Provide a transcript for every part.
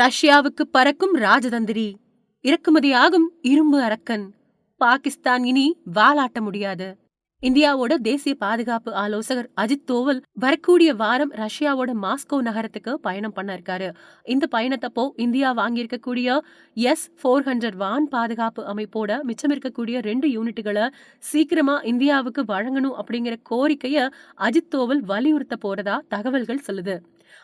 ரஷ்யாவுக்கு பறக்கும் ராஜதந்திரி. இறக்குமதியாகும் இரும்பு அரக்கன். பாகிஸ்தான் இனி வாலாட்ட முடியாது. இந்தியாவோட தேசிய பாதுகாப்பு ஆலோசகர் அஜித் தோவல் வரக்கூடிய வாரம் ரஷ்யாவோட மாஸ்கோ நகரத்துக்கு பயணம் பண்ண இருக்காரு. இந்த பயணத்தப்போ இந்தியா வாங்கியிருக்கக்கூடிய எஸ் ஃபோர் ஹண்ட்ரட் வான் பாதுகாப்பு அமைப்போட மிச்சம் இருக்கக்கூடிய ரெண்டு யூனிட்டுகளை சீக்கிரமா இந்தியாவுக்கு வழங்கணும் அப்படிங்கிற கோரிக்கைய அஜித் தோவல் வலியுறுத்த போறதா தகவல்கள் சொல்லுது.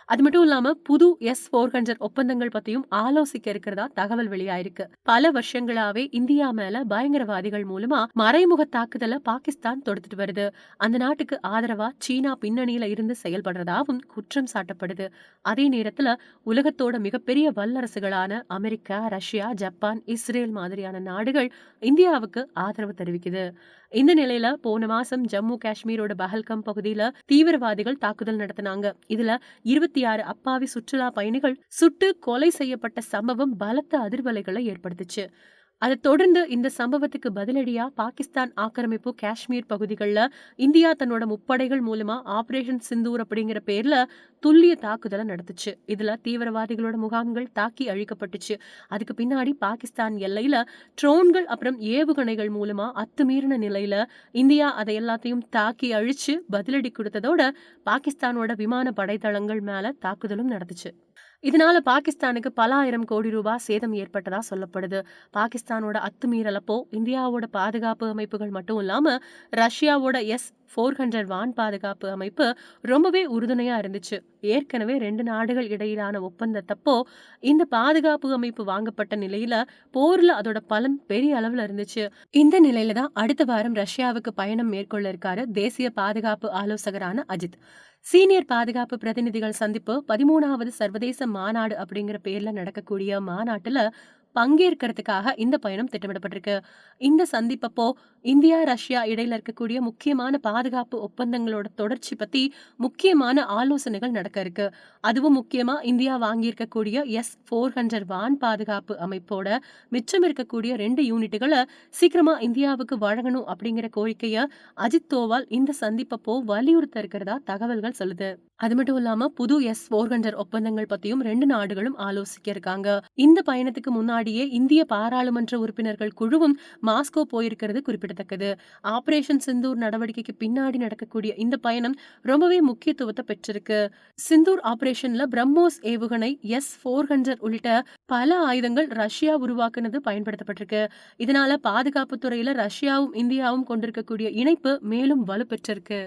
அது மட்டும் இல்லாம புது எஸ் போர் ஹண்ட்ரட் ஒப்பந்தங்கள் பத்தியும் ஆலோசிக்க இருக்கிறதா தகவல் வெளியாயிருக்கு. பல வருஷங்களாவே இந்தியா மேல பயங்கரவாதிகள் மூலமா மறைமுக தாக்குதல பாகிஸ்தான் தொடுத்துட்டு வருது. அந்த நாட்டுக்கு ஆதரவா சீனா பின்னணியில இருந்து செயல்படுறதாவும் குற்றம் சாட்டப்படுது. அதே நேரத்துல உலகத்தோட மிகப்பெரிய வல்லரசுகளான அமெரிக்கா ரஷ்யா ஜப்பான் இஸ்ரேல் மாதிரியான நாடுகள் இந்தியாவுக்கு ஆதரவு தெரிவிக்குது. இந்த நிலையில போன மாசம் ஜம்மு காஷ்மீரோட பஹல்கம் பகுதியில தீவிரவாதிகள் தாக்குதல் நடத்தினாங்க. இதுல இருபத்தி ஆறு அப்பாவி சுற்றுலா பயணிகள் சுட்டு கொலை செய்யப்பட்ட சம்பவம் பலத்த அதிர்வலைகளை ஏற்படுத்துச்சு. அதை தொடர்ந்து இந்த சம்பவத்துக்கு பதிலடியா பாகிஸ்தான் ஆக்கிரமிப்பு காஷ்மீர் பகுதிகளில் இந்தியா தன்னோட முப்படைகள் மூலமா ஆபரேஷன் சிந்தூர் அப்படிங்கிற பேர்ல துல்லிய தாக்குதலை நடத்துச்சு. இதுல தீவிரவாதிகளோட முகாம்கள் தாக்கி அழிக்கப்பட்டுச்சு. அதுக்கு பின்னாடி பாகிஸ்தான் எல்லையில ட்ரோன்கள் அப்புறம் ஏவுகணைகள் மூலமா அத்துமீறின நிலையில இந்தியா அதை எல்லாத்தையும் தாக்கி அழிச்சு பதிலடி கொடுத்ததோட பாகிஸ்தானோட விமான படைத்தளங்கள் மேல தாக்குதலும் நடந்துச்சு. இதனால பாகிஸ்தானுக்கு பல ஆயிரம் கோடி ரூபாய் சேதம் ஏற்பட்டதா சொல்லப்படுது. பாகிஸ்தானோட அத்துமீறலப்போ இந்தியாவோட பாதுகாப்பு அமைப்புகள் மட்டும் இல்லாம ரஷ்யாவோட எஸ் ஃபோர் ஹண்ட்ரட் வான் பாதுகாப்பு அமைப்பு ரொம்பவே உறுதுணையாக இருந்துச்சு. ஏற்கனவே ரெண்டு நாடுகள் இடையிலான ஒப்பந்தத்தப்போ இந்த பாதுகாப்பு அமைப்பு வாங்கப்பட்ட நிலையில போர்ல அதோட பலன் பெரிய அளவில் இருந்துச்சு. இந்த நிலையில தான் அடுத்த வாரம் ரஷ்யாவுக்கு பயணம் மேற்கொள்ள இருக்காரு தேசிய பாதுகாப்பு ஆலோசகரான அஜித். சீனியர் பாதுகாப்பு பிரதிநிதிகள் சந்திப்பு பதிமூணாவது சர்வதேச மாநாடு அப்படிங்கிற பேர்ல நடக்கக்கூடிய மாநாட்டுல பங்கேற்கிறதுக்காக இந்த பயணம் திட்டமிடப்பட்டிருக்கு. இந்த சந்திப்பப்போ இந்தியா ரஷ்யா இடையில இருக்கக்கூடிய முக்கியமான பாதுகாப்பு ஒப்பந்தங்களோட தொடர்ச்சி பத்தி முக்கியமான ஆலோசனைகள் நடக்க இருக்கு. அதுவும் முக்கியமா இந்தியா வாங்கியிருக்கக்கூடிய எஸ் ஃபோர் ஹண்ட்ரட் வான் பாதுகாப்பு அமைப்போட மிச்சம் இருக்கக்கூடிய ரெண்டு யூனிட்டுகளை சீக்கிரமா இந்தியாவுக்கு வழங்கணும் அப்படிங்கிற கோரிக்கைய அஜித் தோவால் இந்த சந்திப்பப்போ வலியுறுத்த இருக்கிறதா தகவல்கள் சொல்லுது. அது மட்டும் இல்லாம புது எஸ் போர் ஹண்ட்ரட் ஒப்பந்தங்கள் பத்தியும் ரெண்டு நாடுகளும் ஆலோசிக்க இருக்காங்க இந்த பயணத்துக்கு முன்னாடியே இந்திய பாராளுமன்ற உறுப்பினர்கள் குழுவும் மாஸ்கோ போயிருக்கிறது குறிப்பிடத்தக்கது. ஆபரேஷன் சிந்தூர் நடவடிக்கைக்கு பின்னாடி நடக்கக்கூடிய இந்த பயணம் ரொம்பவே முக்கியத்துவத்தை பெற்றிருக்கு. சிந்தூர் ஆபரேஷன்ல பிரம்மோஸ் ஏவுகணை எஸ் போர் ஹண்ட்ரட் உள்ளிட்ட பல ஆயுதங்கள் ரஷ்யா உருவாக்குனது பயன்படுத்தப்பட்டிருக்கு. இதனால பாதுகாப்பு துறையில ரஷ்யாவும் இந்தியாவும் கொண்டிருக்கக்கூடிய இணைப்பு மேலும் வலுப்பெற்றிருக்கு.